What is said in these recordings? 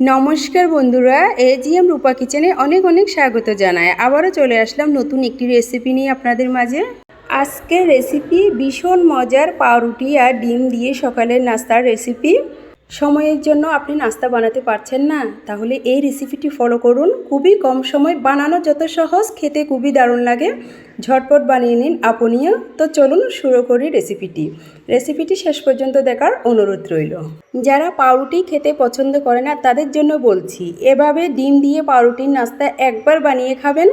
নমস্কার বন্ধুরা, এজিএম রূপা কিচেনে অনেক অনেক স্বাগত জানায় আবারও চলে আসলাম নতুন একটি রেসিপি নিয়ে আপনাদের মাঝে। আজকের রেসিপি ভীষণ মজার পাউরুটি আর ডিম দিয়ে সকালের নাস্তার রেসিপি সময়ের জন্য আপনি নাস্তা বানাতে পারছেন না, তাহলে এই রেসিপিটি ফলো করুন। খুবই কম সময় বানানো যত সহজ, খেতে খুবই দারুণ লাগে। ঝটপট বানিয়ে নিন আপনিও। তো চলুন শুরু করি রেসিপিটি রেসিপিটি শেষ পর্যন্ত দেখার অনুরোধ রইল। যারা পাউরুটি খেতে পছন্দ করে না, তাদের জন্য বলছি, এভাবে ডিম দিয়ে পাউরুটির নাস্তা একবার বানিয়ে খাবেন।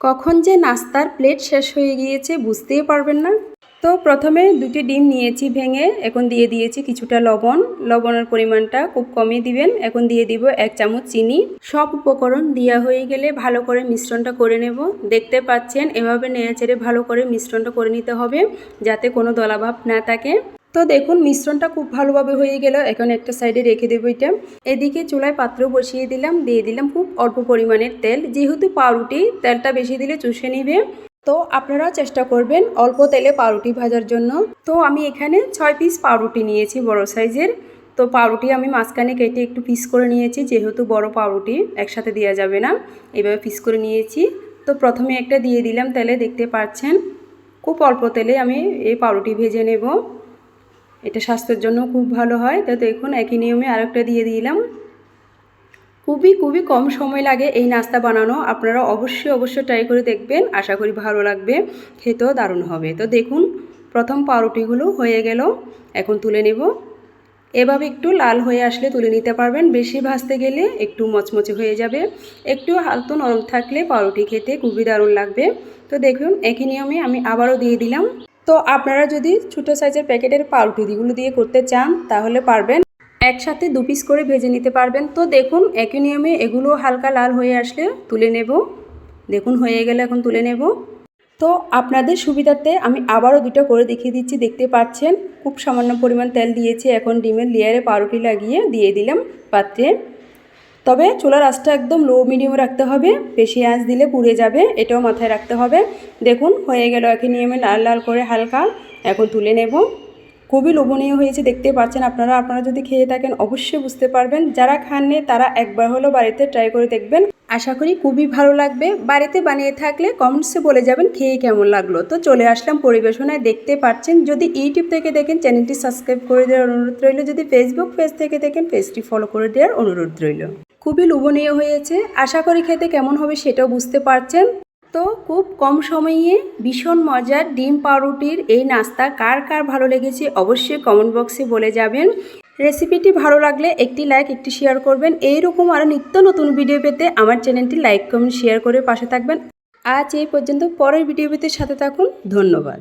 কখন যে নাস্তার প্লেট শেষ হয়ে গিয়েছে, বুঝতেই পারবেন না। তো প্রথমে দুটি ডিম নিয়েছি ভেঙে, এখন দিয়ে দিয়েছি কিছুটা লবণ। লবণের পরিমাণটা খুব কমই দিবেন, এখন দিয়ে দিব এক চামচ চিনি। সব উপকরণ দেওয়া হয়ে গেলে ভালো করে মিশ্রণটা করে নেব। দেখতে পাচ্ছেন, এভাবে নেড়েচেড়ে ভালো করে মিশ্রণটা করে নিতে হবে, যাতে কোনো দলাভাব না থাকে। তো দেখুন, মিশ্রণটা খুব ভালোভাবে হয়ে গেল, এখন একটা সাইডে রেখে দেবো এটা। এদিকে চুলায় পাত্র বসিয়ে দিলাম, দিয়ে দিলাম খুব অল্প পরিমাণের তেল। যেহেতু পাউরুটি, তেলটা বেশি দিলে চুষে নিবে। তো আপনারা চেষ্টা করবেন অল্প তেলে পাউরুটি ভাজার জন্য। তো আমি এখানে ছয় পিস পাউরুটি নিয়েছি বড় সাইজের। তো পাউরুটি আমি মাঝখানে কেটে একটু পিস করে নিয়েছি, যেহেতু বড় পাউরুটি, একসাথে দেওয়া যাবে না। এভাবে পিস করে নিয়েছি। তো প্রথমে একটা দিয়ে দিলাম তেলে, দেখতে পাচ্ছেন? খুব অল্প তেলে আমি এই পাউরুটি ভেজে নেব। এটা স্বাস্থ্যের জন্য খুব ভালো হয়। তো দেখুন, একই নিয়মে আরেকটা দিয়ে দিলাম। খুবই খুবই কম সময় লাগে এই নাস্তা বানানো। আপনারা অবশ্যই অবশ্যই ট্রাই করে দেখবেন। আশা করি ভালো লাগবে। খেতেও দারুণ হবে। তো দেখুন, প্রথম পাউরুটিগুলো হয়ে গেল। এখন তুলে নেব। এভাবে একটু লাল হয়ে আসলে তুলে নিতে পারবেন। বেশি ভাজতে গেলে একটু মচমচে হয়ে যাবে। একটু হালতো নরম থাকলে পাউরুটি খেতে খুবই দারুণ লাগবে। তো দেখুন, একই নিয়মে আমি আবারও দিয়ে দিলাম। তো আপনারা যদি ছোটো সাইজের প্যাকেটের পাউরুটিগুলো দিয়ে করতে চান, তাহলে পারবেন। একসাথে দু পিস করে ভেজে নিতে পারবেন। তো দেখুন, একই নিয়মে এগুলো হালকা লাল হয়ে আসলে তুলে নেব। দেখুন, হয়ে গেলে এখন তুলে নেব। তো আপনাদের সুবিধাতে আমি আবারও দুটো করে দেখিয়ে দিচ্ছি। দেখতে পাচ্ছেন, খুব সামান্য পরিমাণ তেল দিয়েছি। এখন ডিমের লেয়ারে পাউরুটি লাগিয়ে দিয়ে দিলাম পাত্রে। তবে চুলার আঁচটা একদম লো মিডিয়াম রাখতে হবে। বেশি আঁচ দিলে পুড়ে যাবে, এটাও মাথায় রাখতে হবে। দেখুন, হয়ে গেল একই নিয়মে লাল লাল করে হালকা। এখন তুলে নেব। খুবই লোভনীয় হয়েছে দেখতে পাচ্ছেন আপনারা। আপনারা যদি খেয়ে থাকেন, অবশ্যই বুঝতে পারবেন। যারা খাননি, তারা একবার হলো বাড়িতে ট্রাই করে দেখবেন। আশা করি খুবই ভালো লাগবে। বাড়িতে বানিয়ে থাকলে কমেন্টসে বলে যাবেন খেয়ে কেমন লাগল। তো চলে আসলাম পরিবেশনায়, দেখতে পাচ্ছেন। যদি ইউটিউব থেকে দেখেন চ্যানেলটি সাবস্ক্রাইব করে দেওয়ার অনুরোধ রইল। যদি ফেসবুক পেজ থেকে দেখেন পেজটি ফলো করে দেওয়ার অনুরোধ রইল। খুবই লোভনীয় হয়েছে। আশা করি খেতে কেমন হবে সেটাও বুঝতে পারছেন। তো খুব কম সময়ে ভীষণ মজার ডিম পাউরুটির এই নাস্তা কার কার ভালো লেগেছে অবশ্যই কমেন্ট বক্সে বলে যাবেন। রেসিপিটি ভালো লাগলে একটি লাইক একটি শেয়ার করবেন। এইরকম আরও নিত্য নতুন ভিডিও পেতে আমার চ্যানেলটি লাইক কমেন্ট শেয়ার করে পাশে থাকবেন। আজ এই পর্যন্ত পরের ভিডিও পেতে সাথে থাকুন। ধন্যবাদ।